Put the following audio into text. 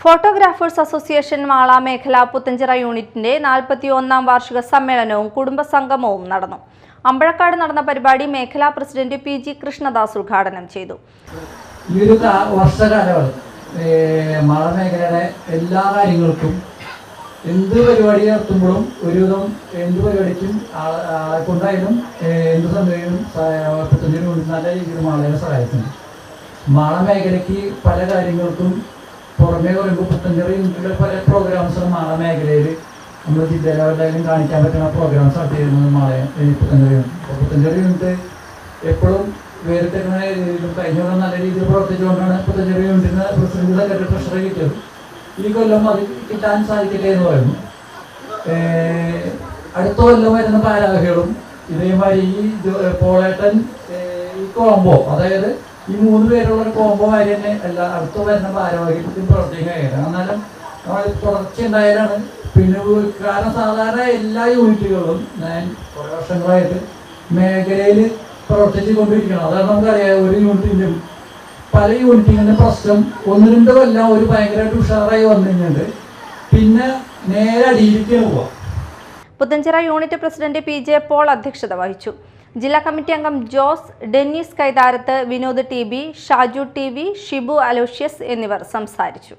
Photographers association Mala മേഖല പുത്തഞ്ചിറ യൂണിറ്റിന്റെ നാൽപ്പത്തി ഒന്നാം വാർഷിക സമ്മേളനവും കുടുംബസംഗമവും നടന്നു. അമ്പഴക്കാട് നടന്ന പരിപാടി മേഖലാ പ്രസിഡന്റ് പി ജി കൃഷ്ണദാസ് ഉദ്ഘാടനം ചെയ്തു. ഈ ഒരു എല്ലാ കാര്യങ്ങൾക്കും എന്ത് പരിപാടി നടത്തുമ്പോഴും ഒരുവിധം എന്ത് പരിപാടിക്കും ആളെ കൊണ്ടായാലും എന്ത് സമയവും പുത്തഞ്ചേരി കൊണ്ട് നല്ല രീതിയിൽ മാളയെ സഹായിക്കുന്നു മാള മേഖലയ്ക്ക് പല കാര്യങ്ങൾക്കും പുറമേ പറയുമ്പോൾ മുപ്പത്തഞ്ച് യൂണിറ്റിലെ പല പ്രോഗ്രാംസും മാള മേഖലയിൽ നമ്മൾ ജില്ലയിലെ എല്ലാവരും കാണിക്കാൻ പറ്റുന്ന പ്രോഗ്രാംസ് നടത്തിയിരുന്നത് ചെയ്യുന്നത് യൂണിറ്റ് അപ്പോൾ പുത്തഞ്ചേരി യൂണിറ്റ് എപ്പോഴും വേറിട്ടിരുന്ന കഴിഞ്ഞ നല്ല രീതിയിൽ പ്രവർത്തിച്ചുകൊണ്ടാണ് മുപ്പത്തഞ്ച് യൂണിറ്റിന് പ്രസിഡന്റ് സെക്രട്ടറി ട്രഷറി കിട്ടിയത്. ഈ കൊല്ലം അത് കിട്ടാൻ സാധിക്കട്ടെ എന്ന് പറയുന്നു. അടുത്ത കൊല്ലം വരുന്ന ഭാരവാഹികളും ഇതേമാതിരി ഈ പോളേട്ടൻ ഈ കോംബോ അതായത് ഈ മൂന്ന് പേരുള്ള കോംബോ മാതിരി തന്നെ എല്ലാ അടുത്ത വരുന്ന ഭാരവാഹികൾക്കും പ്രവർത്തിക്കുകയായിരുന്നു എന്നാലും തുടർച്ച ഉണ്ടായാലാണ് പിന്നെ കാരണം സാധാരണ എല്ലാ യൂണിറ്റുകളും ഞാൻ കുറേ വർഷങ്ങളായിട്ട് മേഖലയിൽ പ്രവർത്തിച്ചു കൊണ്ടിരിക്കണം അതാണ് നമുക്കറിയാം ഒരു യൂണിറ്റിന്റെ പല യൂണിറ്റിന്റെ പ്രശ്നം ഒന്ന് രണ്ട് ഒരു ഭയങ്കരമായിട്ട് ഉഷാറായി വന്നു കഴിഞ്ഞിട്ട് പിന്നെ നേരെ അടിയിലേക്ക് പോവാം. Puthenchira unit president P J Paul അധ്യക്ഷത വഹിച്ചു. ജില്ലാ കമ്മിറ്റി അംഗം Jose Dennis Kaitharath Vinod T B Shaju T Shibu Aloysius എന്നിവർ സംസാരിച്ചു.